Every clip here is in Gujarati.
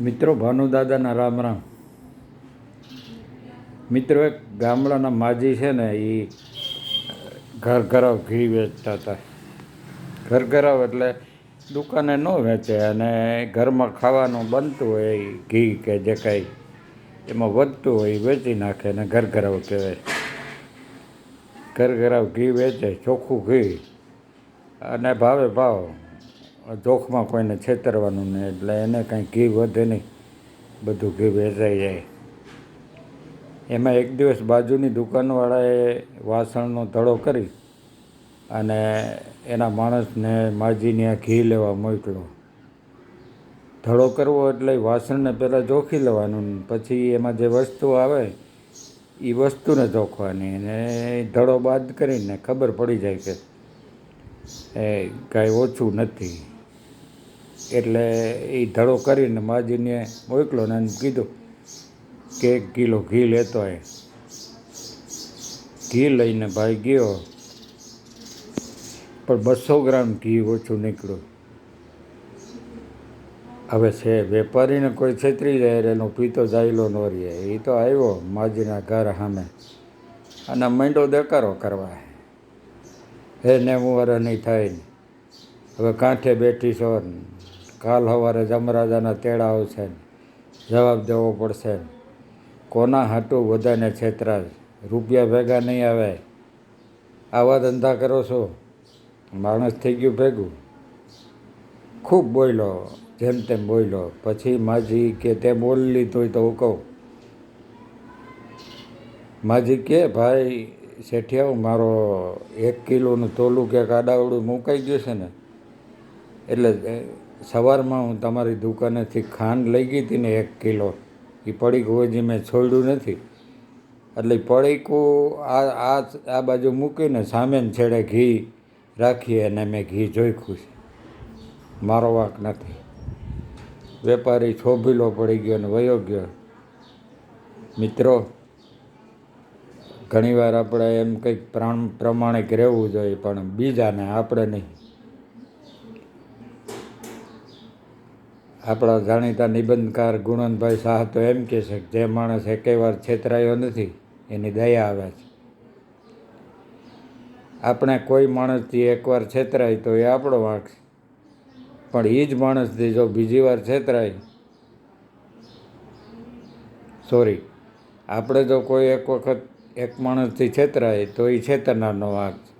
મિત્રો ભાનુદાદાના રામ રામ. મિત્રો એક ગામડાના માજી છે ને એ ઘર ઘરાવ ઘી વેચતા હતા. ઘર ઘરાવ એટલે દુકાને ન વેચે અને ઘરમાં ખાવાનું બનતું હોય ઘી કે જે કાંઈ એમાં વધતું હોય એ વેચી નાખે ને ઘર ઘરાવ કહેવાય. ઘર ઘરાવ ઘી વેચે, ચોખ્ખું ઘી. અને ભાવે ભાવ. જોખમાં કોઈને છેતરવાનું નહીં, એટલે એને કાંઈ ઘી વધે નહીં. બધું ઘી વેચાઈ જાય. એમાં એક દિવસ બાજુની દુકાનવાળાએ વાસણનો ધડો કરી અને એના માણસને માજીને આ ઘી લેવા મોકલ્યો. ધડો કરવો એટલે વાસણને પહેલાં જોખી લેવાનું, પછી એમાં જે વસ્તુ આવે, એ વસ્તુને જોખવાની અને ધડો બાદ કરીને ખબર પડી જાય કે એ કાંઈ ઓછું નથી. એટલે એ ધડો કરીને માજીને મોકલો ને કીધું કે એક કિલો ઘી લેતો એ ઘી લઈને ભાઈ ગયો. પણ બસો ગ્રામ ઘી ઓછું નીકળ્યું. હવે છે વેપારીને કોઈ છેતરી જાય એનો પીતો જાયલો ન રહે. એ તો આવ્યો માજીના ઘર સામે. અને મંડો દેકારો કરવા. હે નેવું વરસ નહીં થાય હવે કાંઠે બેઠી છો ને. કાલ સવારે જમરાજાના તેડા આવશે જવાબ દેવો પડશે કોના હાટું બધાને છેતરા રૂપિયા ભેગા નહીં આવે. આવા ધંધા કરો છો? માણસ થઈ ગયું ભેગું? ખૂબ બોલ્યો, જેમ તેમ બોલ્યો. પછી માજી કે તે બોલી લીધું તો હું કહું. માજી કે, ભાઈ, શેઠિયાઓ, મારો એક કિલોનું તોલું કે કાડાવડું મુકાઈ ગયું છે ને? એટલે સવારમાં હું તમારી દુકાનેથી ખાંડ લઈ ગઈ હતી ને એક કિલો. એ પડીકું હજી મેં છોડ્યું નથી. એટલે પડીકું આ આ આ બાજુ મૂકીને સામે છેડે ઘી રાખી અને મેં ઘી જોઈખ્યું છે. મારો વાંક નથી. વેપારી છોભીલો પડી ગયો ને વયો ગયો. મિત્રો, ઘણીવાર આપણે એમ કંઈક પ્રાણ, પ્રમાણિક રહેવું જોઈએ, પણ બીજાને આપણે નહીં. આપણા જાણીતા નિબંધકાર ગુણનભાઈ શાહ તો એમ કહે છે કે જે માણસ એકેય વાર છેતરાયો નથી, એની દયા આવે છે. આપણે કોઈ માણસથી એકવાર છેતરાય તો એ આપણો વાંક છે. પણ એ જ માણસથી જો બીજી વાર છેતરાય, સોરી, આપણે જો કોઈ એક વખત એક માણસથી છેતરાય તો એ છેતરનારનો વાંક છે.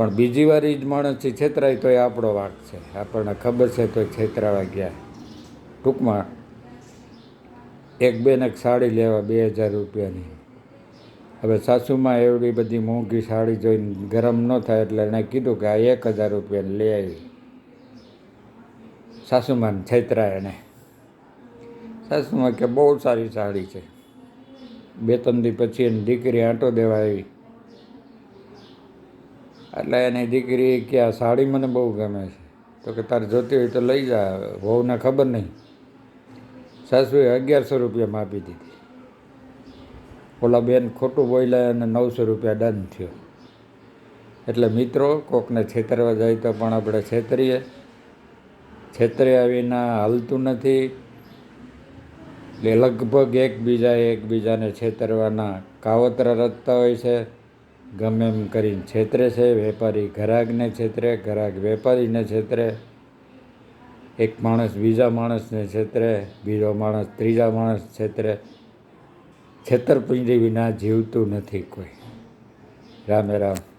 પણ બીજી વાર એ જ માણસથી છેતરાય તો એ આપણો વાંક છે. આપણને ખબર છે તો છેતરાવા ગયા. ટૂંકમાં એક બેને સાડી લેવા બે હજાર રૂપિયાની. હવે સાસુમાં એવડી બધી મોંઘી સાડી જોઈને ગરમ ન થાય એટલે એણે કીધું કે આ એક હજાર રૂપિયાની લઈ આવી. સાસુમાન છેતરાય એણે. સાસુમાં કે બહુ સારી સાડી છે. બે ત્રણ દી પછી એની દીકરી આંટો દેવા આવી. એટલે એની દીકરી કે આ સાડી મને બહુ ગમે છે. તો કે તારે જોતી હોય તો લઈ જા, વહુને ખબર નહીં. સાસુએ અગિયારસો રૂપિયામાં આપી દીધી. ઓલા બેન ખોટું બોલ્યા અને નવસો રૂપિયા ડન થયો. એટલે મિત્રો, કોકને છેતરવા જાય તો પણ આપણે છેતરીએ. છેતર્યા વિના હાલતું નથી. એટલે લગભગ એકબીજાએ એકબીજાને છેતરવાના કાવતરા રચતા હોય છે. ગમે એમ કરીને છેતરે છે, વેપારી ઘરાગને છેતરે ઘરાક વેપારીને છેતરે. એક માણસ બીજા માણસને છેતરે, બીજો માણસ ત્રીજા માણસ છેતરે. છેતરપિંડી વિના જીવતું નથી કોઈ. રામે રામ.